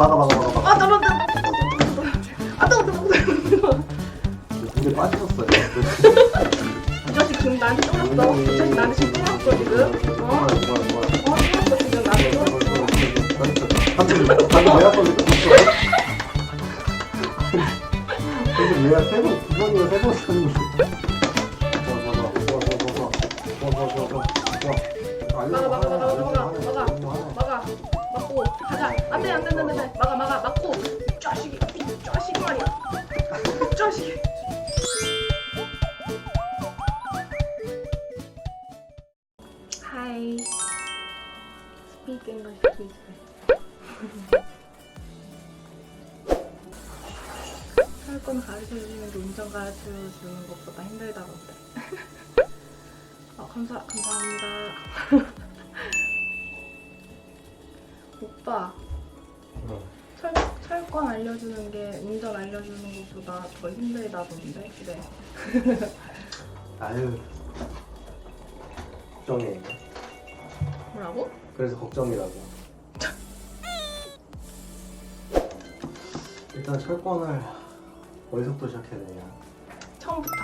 막아 막아 막아 막아. 아 떨어져. 아 떨어져. 떨어져. 빠졌어요. 이 자식 지금 나한테 쫄았어. 이 자식 나한테 지금 쫄았어 지금. 어? 어 쫄았어 지금 나한테 쫄았어. 방금 방금 왜 아빠를 그래서 내가 세번 구성이가 세번 쓰는 거. 막아 막아 막아 막아 막아 막아 막고 가자. 对呀，对对对对。 철, 철권 알려주는 게 운전 알려주는 것보다 더 힘들다던데 그래 아유 걱정해. 뭐라고? 그래서 걱정이라고. 일단 철권을 어디서부터 시작해야 되냐? 처음부터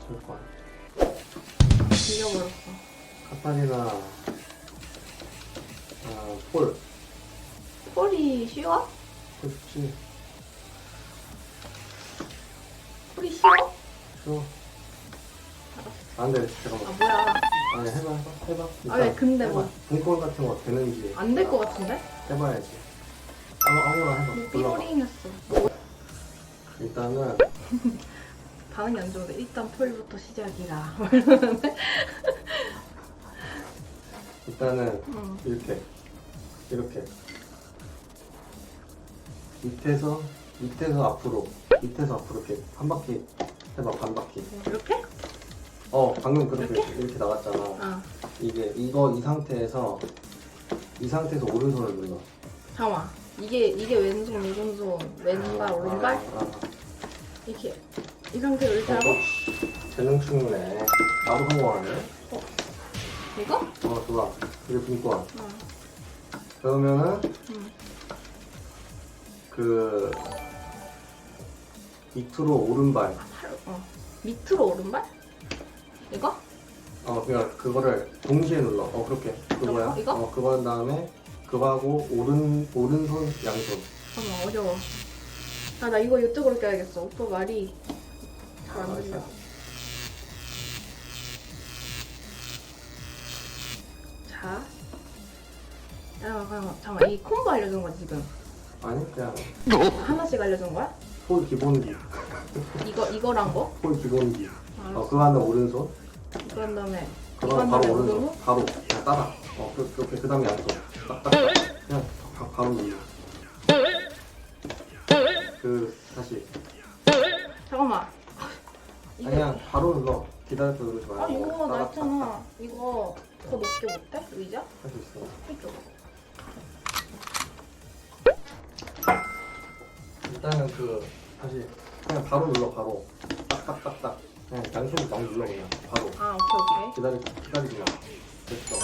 철권. 빌려버렸어 카타리나, 아, 폴. 폴이 쉬워? 그렇지. 폴이 쉬워? 쉬워. 안 돼, 아 잠깐만. 뭐야 아니, 해봐, 해봐, 해봐. 아, 왜 근데 뭐. 분권 같은 거 되는지. 안 될 것 같은데? 해봐야지. 아무, 아무나 해봐. 뭐 골라봐. 삐로링했어 일단은, 반응이 안 좋은데 일단 폴부터 시작이라 일단은, 응. 이렇게. 이렇게. 밑에서, 밑에서 앞으로. 밑에서 앞으로 이렇게 한 바퀴 해봐, 반 바퀴. 이렇게? 어, 방금 그렇게 이렇게? 이렇게 나갔잖아. 아 이게, 이거, 이 상태에서, 이 상태에서 오른손을 눌러. 잠깐만 이게 이게 왼손 오른손 왼발 아, 오른발 아, 아. 이렇게 이 상태로 이렇게 어, 하고 재능 충분해. 나도 성공하네. 이거? 어, 좋아. 이게 분권. 어. 그러면은, 응. 그, 밑으로 오른발. 팔, 어. 밑으로 오른발? 이거? 어, 그냥 그거를 동시에 눌러. 어, 그렇게. 그거야. 이거? 어, 그거 한 다음에, 그거 하고 오른, 오른손, 양손. 잠깐만 어려워 아 나 이거 이쪽으로 껴야겠어 오빠 말이 잘 안 들려 자 잠깐만 잠깐만 잠깐만 이 콤보 알려준 거지 지금 아니, 그냥, 하나씩 알려준 거야? 폴 기본기. 이거 이거랑 거? 폴 기본기. 어, 알았어 그거 하면 오른손. 한 다음에 그거 한 바로 다음에 오른손. 오른손 바로. 그냥 따라. 어, 그, 그렇게. 그 다음에 양손. 딱, 딱, 딱. 그냥 바, 바로 눌러. 그, 다시. 잠깐만 이거 그냥 바로 눌러. 기다려서 누르지 말고. 아 이거 따라, 나 딱, 했잖아 이거 더 높게 못해? 의자? 할수 있어. 이쪽 일단은 그 다시 그냥 바로 눌러 바로 딱딱딱딱 그냥 양손으로 막 눌러 그냥 바로 아 오케이 오케이 기다리 기다리지 마 됐어?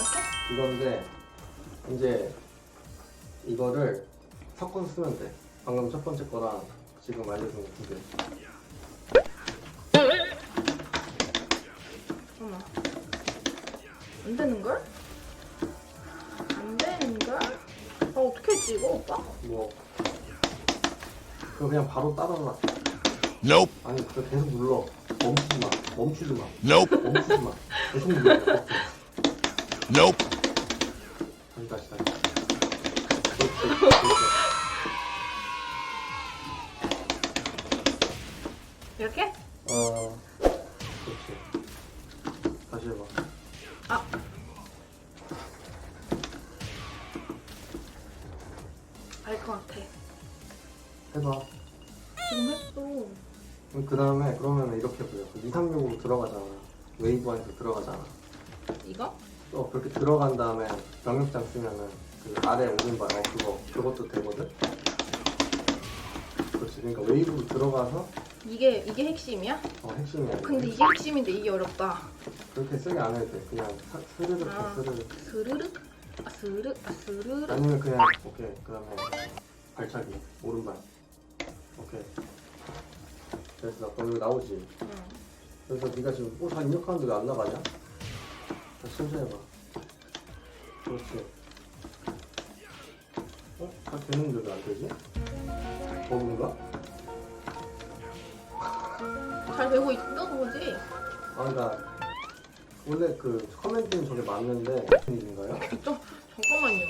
이건데 이제 이거를 섞어서 쓰면 돼 방금 첫 번째 거랑 지금 알려준 거두 개. 잠깐만 안 되는걸? 안 되는걸? 아 어떻게 했지 이거 오빠? 뭐 그거 그냥 바로 따라라 Nope. 아니 그거 계속 눌러 멈추지 마 멈추지 마 Nope. 멈추지 마 계속 눌러 오케이. Nope. 다시 다시 다시 그렇지 그렇지 이렇게? 어, 그렇지. 다시 해봐. 아 웨이브 안에서 들어가잖아. 이거? 또 그렇게 들어간 다음에 병력장 쓰면은 그 아래 오른발, 어, 그거, 그것도 되거든? 그렇지. 그러니까 웨이브로 들어가서 이게 이게 핵심이야? 어, 핵심이야. 근데 이게 핵심인데 이게 어렵다 그렇게 세게 안 해도 돼. 그냥 사- 스르륵 해, 아. 스르륵. 스르륵? 아 스르 아 스르르 아니면 그냥 오케이 그 다음에 발차기 오른발 오케이 됐어 그럼 여기 나오지 응. 그래서 네가 지금 어다 입력하는데 왜 안 나가냐? 다시 천천히 해봐 그렇지 어? 다 되는데 왜 안 되지? 버그인가? 잘 되고 있던 거지 아 그러니까 원래 그 커맨드는 저게 맞는데 무슨 일인가요? 좀 잠깐만요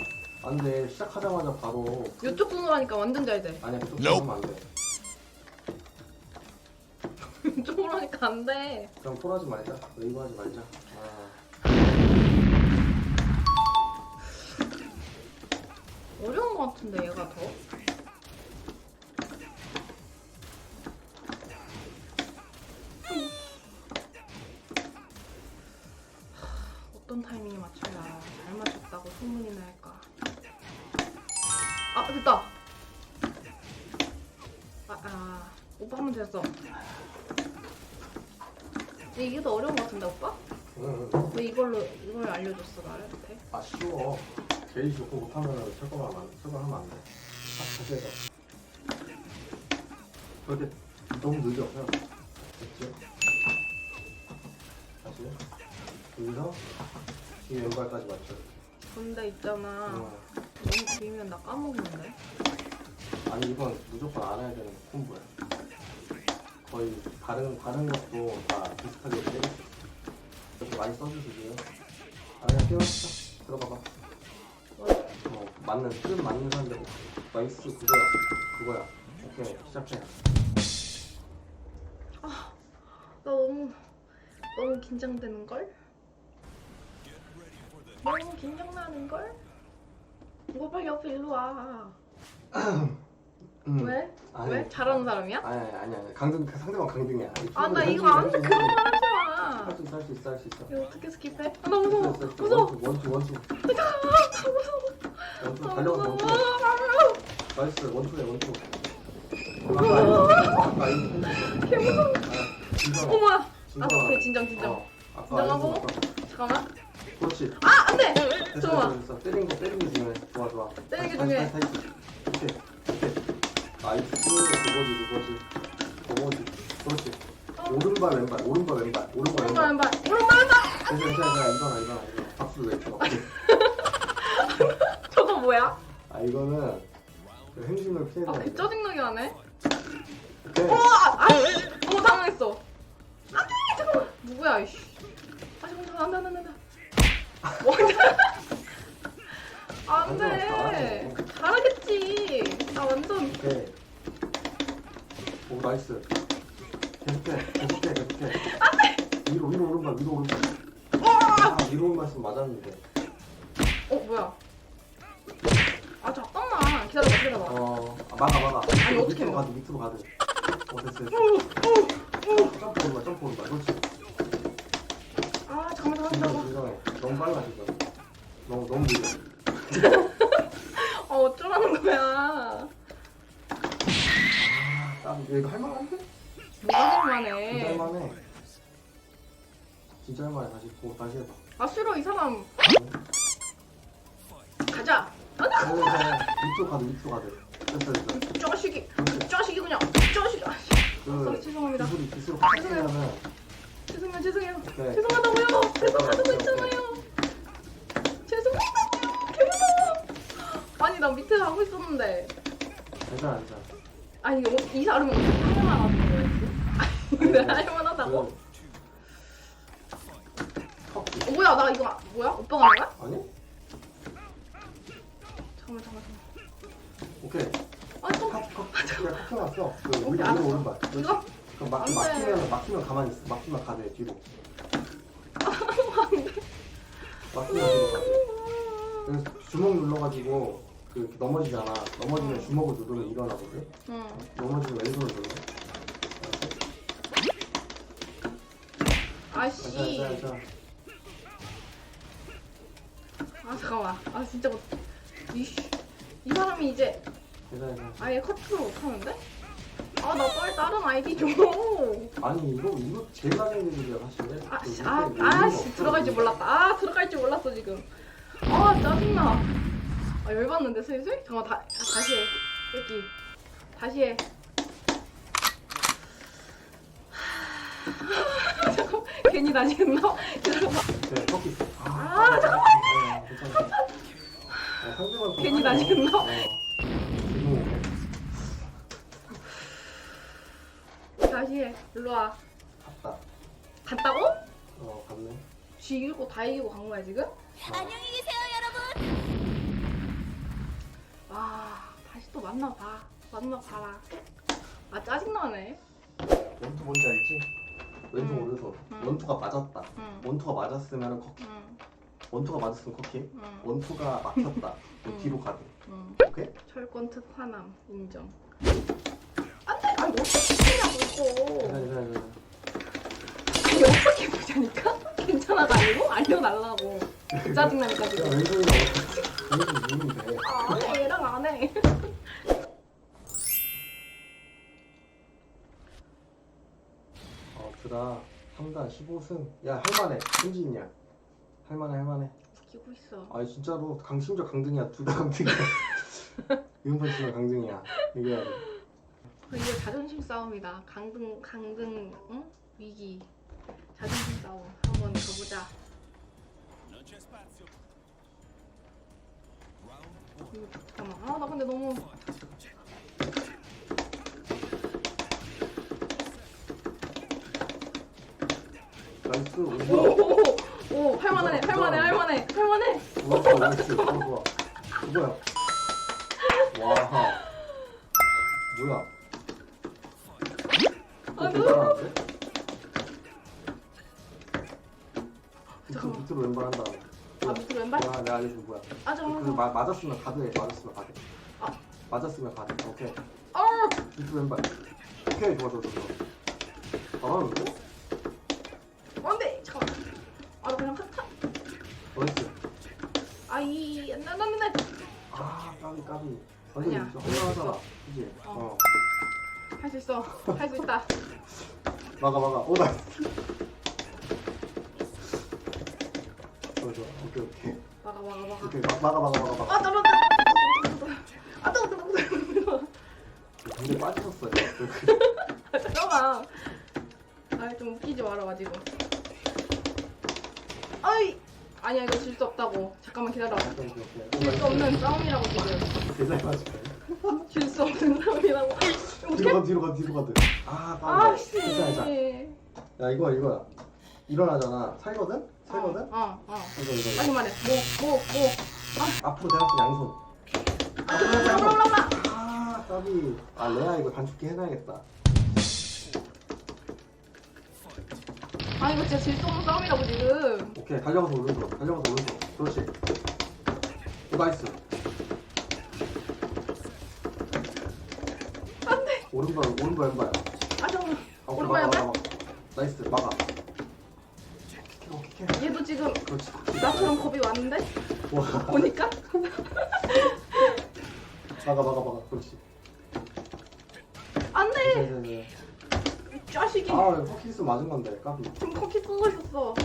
안 돼 시작하자마자 바로 이쪽 끊으로 하니까 완전 잘 돼 아니야 그쪽. 하면 안 돼 하니까 안 돼 그럼 폴하지 말자. 이거 하지 말자. 아. 어려운 거 같은데 얘가 더? 어떤 타이밍에 맞춰야 잘 맞췄다고 소문이 날까? 아 됐다. 아, 아 오빠 하면 됐어 이게 더 어려운 거 같은데 오빠? 응, 응. 왜 이걸로 이걸 알려줬어 나한테? 아 쉬워 제일 좋고 못하면 철거하면 안, 철거하면 안돼 다시 해봐 그렇게 너무 늦어 그냥 됐지? 다시 여기서 뒤에 왼발까지 맞춰 근데 있잖아 어. 너무 길면 나 까먹는데 아니 이건 무조건 알아야 되는 콤보야 거의 다른 다른 것도 다 비슷하게 돼 이렇게 많이 써주시고요 아 그냥 깨워주자 들어가봐 어, 맞는 틀 맞는 사람들 나이스 그거야 그거야 오케이 시작해 나 너무 너무 긴장되는 걸? 너무 긴장 나는 걸? 이거 빨리 옆에 일로 와. 음. 왜? 아니, 왜? 잘하는 사람이야? 아니 아니 아니 아니 강등 상대방 강등이야 아 나 이거 안 돼. 그런 말 하지 마. 할수 있어 할 수 있어 할 수 있어 이거 어떻게 스킵해? 아, 나 무서워. 됐어, 됐어. 무서워. 원투 원투 원투 나 무서워. 원투 나 달려가 무서워. 원투 나 무서워. 나이스 원투야 원투 아까 이거 개 무서워. 아, 진정 어머야. 아, 진정. 진정 진정. 어, 아까 진정하고. 이거 잠깐만. 그렇지 아 안돼. 됐어 됐어 때린 거 때린 게 중요해 좋아 좋아 때리는 게 다시, 중요해. 다시, 다시, 오케이 나이스 그거지 그거지 그거지 그렇지 오른발 왼발 오른발 왼발 오른발 오른발 왼발 왼발. 오른발 왼발. 됐어 됐어 이거나 이거나 이거 박수 오케이. 저거 뭐야? 아 이거는 그 행심을 피해서 아, 개 짜증나게 하네. 어, 아, 아, 어머 당황했어. 안돼, 잠깐만. 누구야, 이씨. 아, 잠깐만, 안돼, 안돼, 안돼. 안돼. 안돼. 잘하겠지. 나 완전. 오케이 오 나이스. 계속해 계속해 계속해 위로 위로 오른발 위로 오른발 아 위로 오른발 쓰면 맞았는데. 어, 뭐야? 아, 잠깐만. 기다려봐, 기다려봐. 어 아, 막아 막아. 아니, 어떻게 밑으로 해요? 가도 밑으로 가도. 어 됐어 됐어. 점프 오른발 점프 오른발 그렇지. 아, 잠깐만, 진정 잠깐만. 진정해 너무 빨라 지금. 너무 너무 느려 어, 어쩌라는 거야. 아 이거 할만한데? 뭐가 할만해. 할만해 진짜 할만해 다시 보 다시 해봐 아, 싫어, 이 사람. 가자. 가자. 아니 그냥 밑으로 가도 밑으로 가도 됐어 됐어 이 자식이. 이 자식이 그냥. 이 자식이. 아, 씨. 그 sorry, 죄송합니다. 기술이 기술 확실하면 죄송해요, 죄송해요. 오케이. 죄송하다고요. 죄송하다고 했잖아요. 죄송하다고요. 개무서워. 아니 나 밑에 하고 있었는데. 괜찮아 괜찮아 아니 이거 이 사람은 어떻게? 아니 근데 할만하다고? 턱어 뭐야 나 이거 아- 뭐야? 오빠가 한 거야? 아니? 잠깐만 잠깐만 잠깐만. 오케이 아니 또 컵컵 그냥 컵 해놨어 그 오케이, 위로 알았어. 위로 오른발 그렇지 이거? 그럼 막, 안 돼. 막히면 막히면 가만히 있어 막히면 가대 뒤로. 막히면 뒤로 가대 그래서 주먹 눌러가지고 그 이렇게 넘어지잖아 넘어지면 주먹을 누르면 일어나거든 응. 넘어지면 왼손을 눌러 아씨. 괜찮아 괜찮아 아 잠깐만. 아 진짜 못. 이씨. 이 사람이 이제 괜찮아 괜찮아 아예 커트를 못하는데? 아 나 빨리 다른 아이디 줘. 아니 이거 이거 제일 많은 일이야 사실 아, 그 씨, 밑에 아, 있는 아, 씨, 들어갈 줄. 몰랐다. 아, 들어갈 줄 몰랐어, 지금. 아 짜증나. 아 열받는데 슬슬? 잠깐 다 다시 해. 여기 다시 해. 잠깐 괜히 다시 했나? 기다려봐. 네, 커피. 아, 잠깐만. 괜찮아. 아, 상대방 좀 괜히 빨리 다시 했나? 어. 죄송해요. 다시 해. 일로 와. 갔다. 갔다고? 어, 갔네. 쥐 이기고 다 이기고 간 거야 지금? 안녕히 계세요, 또 만나봐. 만나봐라. 아 짜증나네. 원투 뭔지 알지? 왼쪽 응. 오른손. 응. 원투가 맞았다. 응. 원투가 맞았으면 커키. 응. 원투가 맞았으면 커키. 응. 원투가 막혔다. 응. 뒤로 가기. 응. 오케이? 철권 특 화남 인정. 안돼. 아니 뭐 시키냐고 이거. 괜찮아, 괜찮아, 괜찮아. 아니 어떻게 보자니까? 괜찮아가 아니고 알려달라고. 짜증나니까 야, 지금. 왼손이랑 왼손 누르면 돼. 아, 안 해, 얘랑 안 해. 어, 드라 3단 15승. 야, 할만해. 있냐? 할만해, 할만해. 웃기고 있어. 아, 진짜로 강심적 강등이야. 둘 다 강등이야. 이은판 씨가 강등이야. 이겨야 돼. 이게 자존심 싸움이다. 강등, 강등, 응? 위기. 자존심 싸움. 한번 가보자. 이거 잠깐만. 아, 나 근데 너무. 오, 할만해, 할만해, 할만해, 할만해. 나이스. 좋아. 이거야. 와. 뭐야? 아, 너무-? 밑으로, 잠깐만. 밑으로 왼발 한다. 아, 밑으로 왼발? 야, 내가 알려준 거야. 아, 그 잠깐만. 마, 맞았으면 가드해. 맞았으면 가드. 아. 맞았으면 가드. 오케이. 아, 밑으로 왼발. 오케이, 좋아, 좋아. 좋아. 잘하는데? 안 돼. 잠깐만. 아, 나 그냥 핫타. 나이스. 아이, 나, 나, 나, 나. 아, 까비, 까비. 아니야. 홀랑하잖아. 그지? 어. 어. 할 수 있어. 할 수 있다. 막아, 막아. 오, 나이스. 좋아, 좋아. 오케이, 오케이. 막아, 막아, 막아. 오케이, 막, 막아, 막아, 막아, 막아. 아, 잠깐만. 아, 뜨거, 뜨거. 근데 빠지셨어요. 아, 잠깐만. 아, 좀 웃기지 말아가지고. 아이. 아니야, 이거 질 수 없다고. 잠깐만 기다려. 오케이, 오케이, 오케이. 질수 없는 싸움이라고 지금. 계산 맞을까? 질수 없는 싸움이라고. 뒤로 어떡해? 가, 뒤로 가, 뒤로 가. 아, 아, 까비. 씨. 괜찮아, 괜찮아. 야, 이거야, 이거야. 일어나잖아. 살거든? 살거든? 어, 어. 이거, 이거. 빨리 말해. 뭐, 뭐, 뭐. 앞으로 대학교 양손. 아, 잠깐만. 아, 까비. 아, 레아 이거 단축키 해놔야겠다. 아, 이거 진짜 질수 없는 싸움이라고 지금. 오케이, 달려가서 오른쪽. 달려가서 오른쪽. 그렇지. 오, 나이스. 안 돼. 오른발, 오른발, 왼발. 아, 잠깐만. 아, 오케이, 오른발, 왼발? 나이스, 막아. 킥해, 어, 킥해. 얘도 지금 그렇지. 나처럼 겁이 왔는데? 와, 보니까? 막아, 막아, 막아. 그렇지. 안 돼. 네, 네, 네. 이 자식이. 아, 이거 키스 맞은 건데, 까비. 지금 커피 있었어.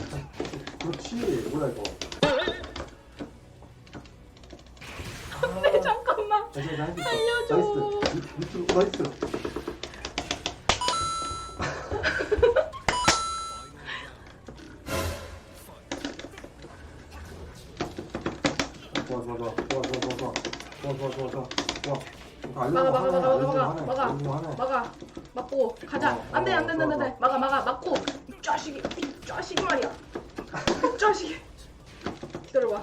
그렇지. 뭐야, 이거. 네, 잠깐만. 알려줘. 나이스. 밑- 밑으로, 나이스. 맞고 가자. 어, 안 돼, 안 돼, 안 돼, 안 돼. 좋아, 좋아. 막아, 막아, 막고. 이 자식이, 이 자식이 말이야. 이 자식이. 기다려봐.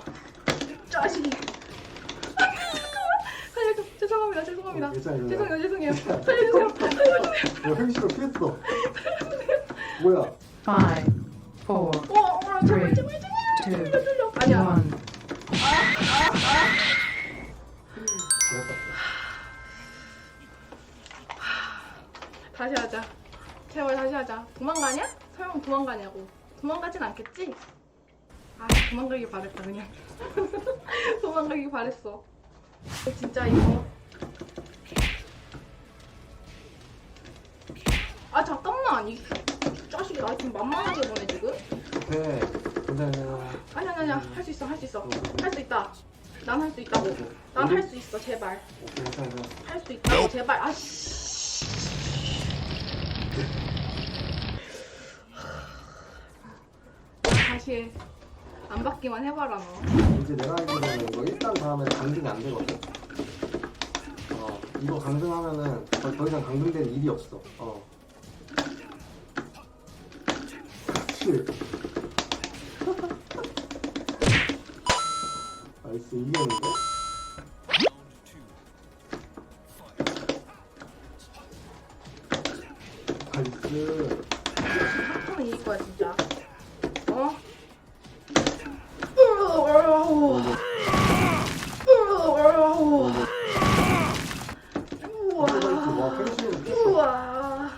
이 자식이. 아, 잠깐만. 살려줘. 죄송합니다, 죄송합니다. 어, 괜찮아, 괜찮아. 죄송해요, 죄송해요. 살려주세요. 살려주세요. 야, 횡식을 피했어. 뭐야? Five, four, 어, 어, 제발, 제발, 제발. two, 살려, 살려. 아니야. one. 다시 하자. 제발 다시 하자. 도망가냐? 설마 도망가냐고. 도망가진 않겠지? 아, 도망가길 바랬다, 그냥. 도망가길 바랬어. 진짜 이거. 아, 잠깐만. 이 자식이 나 지금 만만하게 보내, 지금? 오케이. 괜찮아, 괜찮아 괜찮아 아니 아니 아니 할수 있어 할 수 있어 할 수 있다 난 할 수 있다고 난 할 수 있어 제발 오케이 괜찮아 괜찮아 할수 있다고 제발 아씨 다시 안 받기만 해봐라 너. 이제 내가 알기로는 이거 일단 다음에 강등이 안 되거든. 어 이거 강등하면은 더, 더 이상 강등될 일이 없어. 어. 그치 나이스 이겼는데? 와 펜싱을 깼어 우와.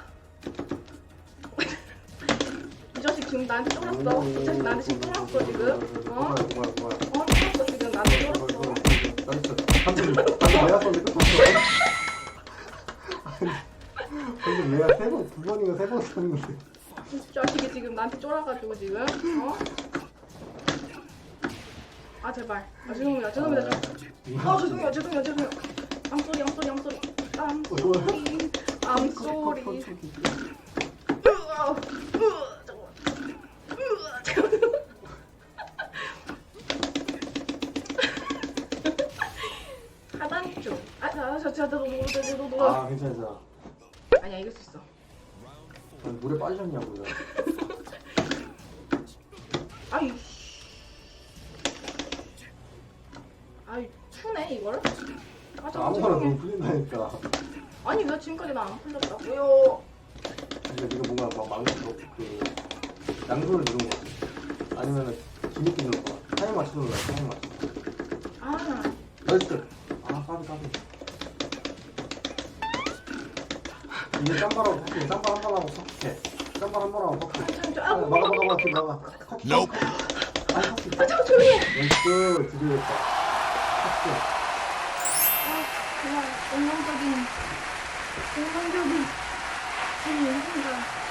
이 자식 지금 나한테 쫄았어. 이 자식 나한테 지금 쫄았어 지금. 어? 뭐야 뭐야 어? 쫄았어 지금 나한테 쫄았어. 나이스 한점 내가 썼는데 끝났어 방금 내가 세 번 두 번인가 세 번 썼는데. 이 자식이 지금 나한테 쫄아가지고 지금. 어? 아 제발. 아 죄송합니다. 죄송합니다. 좀- 아 죄송해요. 죄송해요. 죄송해요. 암소리 암소리 암소리 으아, 으아, 잠깐만. 으아, 잠깐만. 하단 쪽 아, 자, 너, 너, 너, 너, 너, 너. 아 괜찮아 괜찮아 아니야 이길 수 있어 아니, 물에 빠지셨냐고 요 안 풀렸다고요? 근데 네가 뭔가 막 망, 뭐, 그 양손을 누른 거지 아니면은 뒤늦게 누른 거야 타임 맞춰서 눌러 타임 맞춰 아. 나이스 아 까비 까비 이제 짬바라고 퍽해 짬바 한 번 하고 퍽해 짬바 한 번 하고 퍽해 참, 좀, 아, 아, 막아 막아 막아 뒤로 막아 컷 Nope. 아니 컷아 잠깐 조용히 해. 나이스 드디어 했다. 컷 아, 정말 운명적인, 운명적인 지금 이 순간